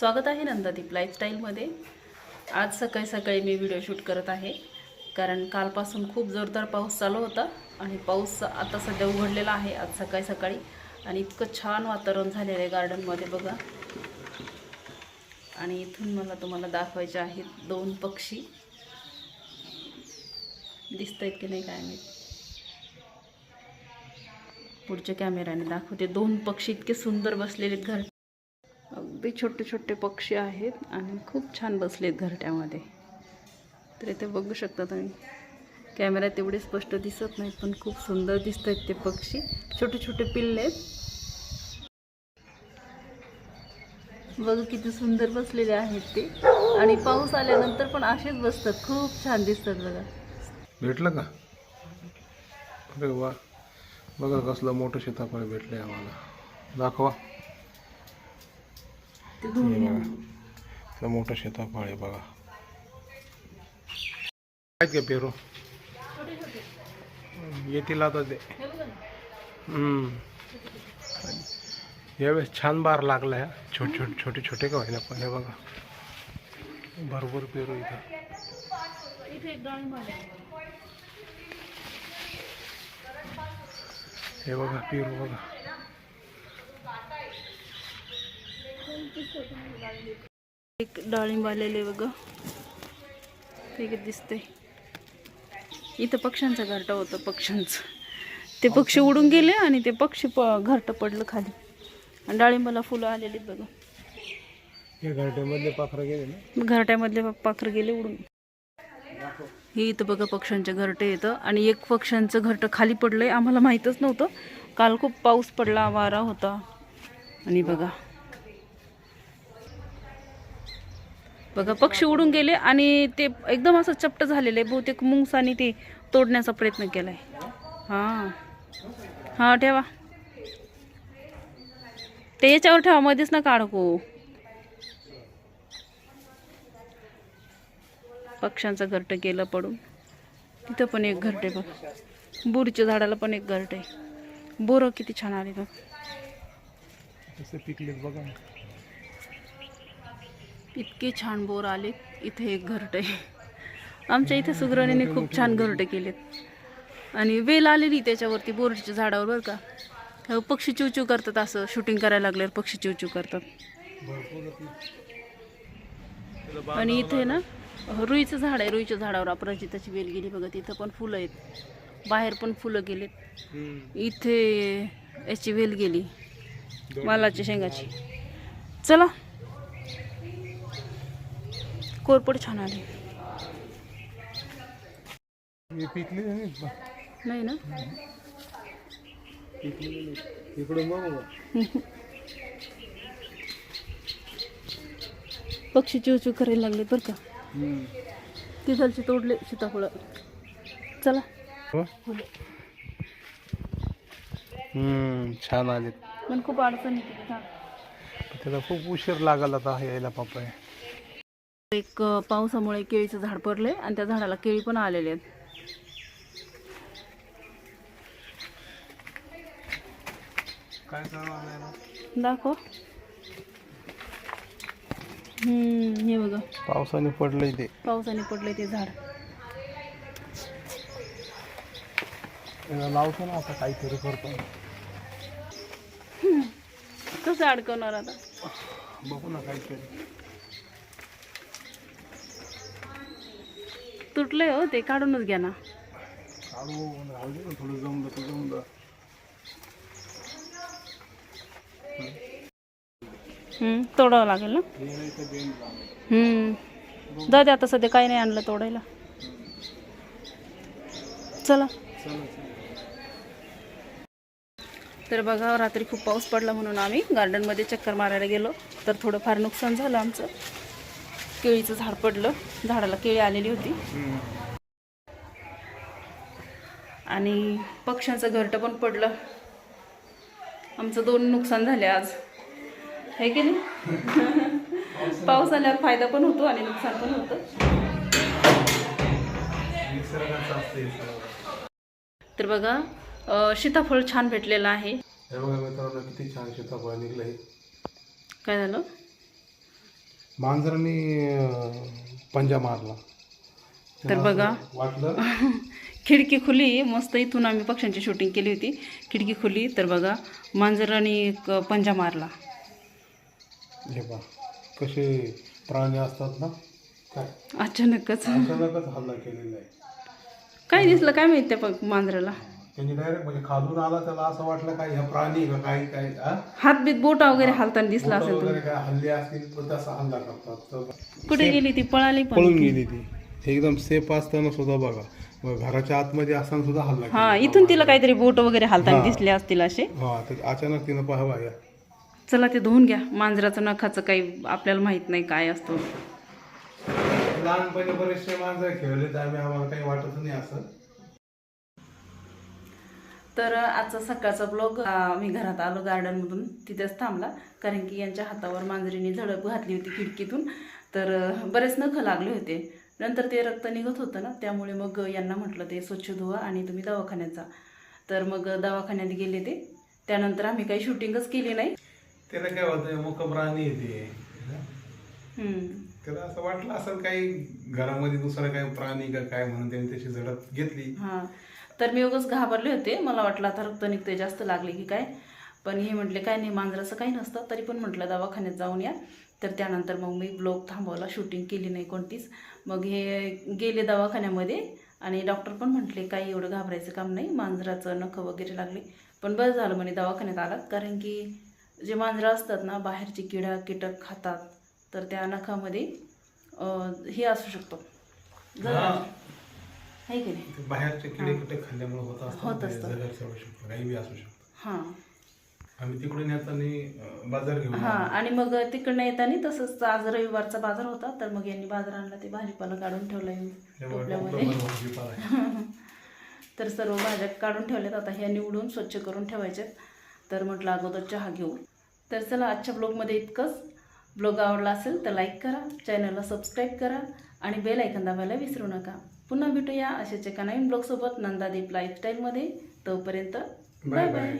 स्वागत आहे नंदादीप लाईफस्टाईलमध्ये आज सकाळी सकाळी मी व्हिडिओ शूट करत आहे. कारण कालपासून खूप जोरदार पाऊस चालू होता आणि पाऊस आता सध्या उघडलेला आहे आज सकाळी सकाळी. आणि इतकं छान वातावरण झालेलं आहे गार्डनमध्ये बघा. आणि इथून मला तुम्हाला दाखवायचे आहेत दोन पक्षी. दिसत आहेत की नाही काय मी पुढच्या कॅमेऱ्याने दाखवते. दोन पक्षी इतके सुंदर बसलेले आहेत घर अगदी छोटे छोटे पक्षी आहेत आणि खूप छान बसलेत घरट्यामध्ये. तर इथे बघू शकता तुम्ही. कॅमेऱ्यात एवढे स्पष्ट दिसत नाहीत पण खूप सुंदर दिसत आहेत ते पक्षी. छोटे छोटे पिल्ले आहेत. बघू किती सुंदर बसलेले आहेत ते. आणि पाऊस आल्यानंतर पण असेच बसतात. खूप छान दिसतात बघा. भेटलं का? अरे वा. बघा कसलं मोठं सीताफळ भेटलंय आम्हाला. दाखवा. ते. ते मोठं सीताफळ आहे बघा. आहेत का पेरू? येतील आता ते. हम्म. यावेळेस छान बार लागला आहे छोटे छोटे छोटे छोटे का होईना पण हे बघा. भरपूर पेरू इथं. हे बघा पेरू बघा. एक डाळिंब आलेले बघा. ठीक दिसते इथं पक्ष्यांचं घरटं होतं पक्ष्यांचं. ते पक्षी उडून गेले आणि ते पक्षी प घरटं पडलं खाली. आणि डाळिंबाला फुलं आलेली बघा. घरट्यामधले पाखरं गेले ना? घरट्यामधले पाखरं गेले उडून. हे इथं बघा पक्ष्यांचे घरटे येतं. आणि एक पक्ष्यांचं घरटं खाली पडलंय आम्हाला माहीतच नव्हतं. काल खूप पाऊस पडला वारा होता. आणि बघा. बघा पक्षी उडून गेले आणि ते एकदम असं चपट झालेलं आहे बहुतेक मुंगसाने ते तोडण्याचा प्रयत्न केलाय. हां. हां ठेवा. ते याच्यावर ठेवा मध्येच ना अडकू. पक्ष्यांचं घरटं गेलं पडून. तिथं पण एक घरटे बघ. बोरीच्या झाडाला पण एक घरट आहे. बोरं किती छान आले बघ. पिकले बघा इतके छान बोर आले इथे एक घरटे आहे. आमच्या इथे सुगरणीने खूप छान घरटे केलेत. आणि वेल आलेली त्याच्यावरती बोरच्या झाडावर बरं का. पक्षी चिवचिव करतात असं शूटिंग करायला लागल्यावर पक्षी चिवचिव करतात. आणि इथे ना रुईचं झाड आहे रुईच्या झाडावर अपराजिताची वेल गेली बघा तिथं पण फुलं आहेत. बाहेर पण फुलं गेलेत. इथे याची वेल गेली. मालाची शेंगाची. चला. कोरपड छान आली. नाही ना. पक्षी चिवचिव करायला लागले बरं का. तिथलचे तोडले सीताफळं चला हो? छान आले पण खूप अडचण. त्याला खूप उशीर लागला आता यायला पप्पा एक पावसामुळे केळीचं झाड पडले आणि त्या झाडाला केळी पण आलेले आहेत. दाखव. हम्म हे बघा. पावसाने पडलंय ते. पावसाने पडले ते झाड. लावतो ना आता काहीतरी करतो. कसं अडकवणार आता? बघू ना काहीतरी. तुटलंय हो ते काढूनच घ्या ना. तोडावं लागेल ना? हम्म. जाऊ दे आता सध्या काही नाही आणलं तोडायला. चला. तर बघा रात्री खूप पाऊस पडला म्हणून आम्ही गार्डनमध्ये चक्कर मारायला गेलो. तर थोडंफार नुकसान झालं आमचं. केळीचं झाड पडलं. झाडाला केळी आलेली होती. आणि पक्ष्यांचं घरटं पण पडलं. आमचं दोन नुकसान झाले आज. आहे की नाही? पाऊस आल्यावर फायदा पण होतो आणि नुकसान पण होतं. हे. तर बघा सीताफळ छान भेटलेलं आहे. हे बघा मित्रांनो किती छान सीताफळ निघलं हे काय झालं? मांजराने पंजा मारला. तर बघा. वाटलं. खिडकी खुली मस्त इथून आम्ही पक्ष्यांची शूटिंग केली होती. खिडकी खुली तर बघा मांजराने पंजा मारला. हे पा कसे प्राणी असतात ना काय? अचानकच. अचानकच हल्ला केलेला आहे. काय दिसलं काय माहीत त्या प- मांजराला? त्यांनी डायरेक्ट म्हणजे खालून आला त्याला असं वाटलं काय ह्या प्राणी का काय काय हा? हात बीत बोटा वगैरे हालताना दिसला बोटं असेल वगैरे काय हल्ले असतील तर तसा हल्ला करतात. तर कुठे गेली ती? पळाली पण. पळून गेली ती. एकदम सेफ असताना सुद्धा बघा. मग घराच्या आतमध्ये असताना सुद्धा हल्ला केला. हा इथून तिला काहीतरी बोट वगैरे हालताना. दिसले असतील असे. हा तर अचानक तिनं पाहावा या चला ते धुवून घ्या. मांजराचं नखाचं काही आपल्याला माहीत नाही काय असतो. लहानपणी बरेचसे माणसं खेळले आम्ही. आम्हाला काही वाटत नाही असं. तर आजचा सकाळचा ब्लॉग मी घरात आलो गार्डनमधून तिथेच थांबला. कारण की यांच्या हातावर मांजरीने झडप घातली होती खिडकीतून. तर बरेच नखं लागले होते. नंतर ते रक्त निघत होतं ना त्यामुळे मग यांना म्हटलं ते स्वच्छ धुवा आणि तुम्ही दवाखान्यात जा. तर मग दवाखान्यात गेले ते. त्यानंतर आम्ही काही शूटिंगच केली नाही. त्याला काय होतं मुख प्राणी येते. त्याला असं वाटलं असेल काही घरामध्ये दुसरं काही प्राणी का काय म्हणून त्याने त्याची झडप घेतली. हां. तर मी उगाच घाबरले होते. मला वाटलं आता रक्त निघते जास्त लागले की काय? पण हे म्हटले काय नाही मांजराचं काही नसतं. तरी पण म्हटलं दवाखान्यात जाऊन या. तर त्यानंतर मग मी ब्लॉग थांबवला शूटिंग केली नाही कोणतीच. मग हे गेले दवाखान्यामध्ये आणि डॉक्टर पण म्हटले काही एवढं घाबरायचं काम नाही मांजराचं नखं वगैरे लागले. पण बरं झालं म्हणे दवाखान्यात आलात. कारण की जे मांजरं असतात ना बाहेरचे किडा कीटक खातात. तर त्या नखामध्ये हे असू शकतो. आहे की नाही? बाहेरचे किडे किटे खाल्ल्यामुळे होत होत असतात असतं. जगार असू शकतं काही बी असू शकतं. हां. आम्ही तिकडून येताना बाजार घेऊन हा आलो. आणि मग तिकडनं येताना तसंच आज रविवारचा बाजार होता तर मग यांनी बाजार आणला ते भाजीपाला काढून ठेवला त्यामुळे टोपल्यामध्ये. टोपलं भरून भाजीपाला आहे. तर सर्व भाज्या काढून ठेवल्यात आता ह्या निवडून स्वच्छ करून ठेवायच्यात तर म्हटलं अगोदर चहा घेऊ. तर चला आजच्या ब्लॉगमध्ये इतकंच. ब्लॉग आवडला असेल तर लाईक करा चॅनलला सबस्क्राईब करा आणि बेल ऐकन दाबायला विसरू नका. पुन्हा भेटूया अशाच एका नवीन ब्लॉगसोबत नंदादीप लाईफस्टाईलमध्ये तोपर्यंत बाय. बाय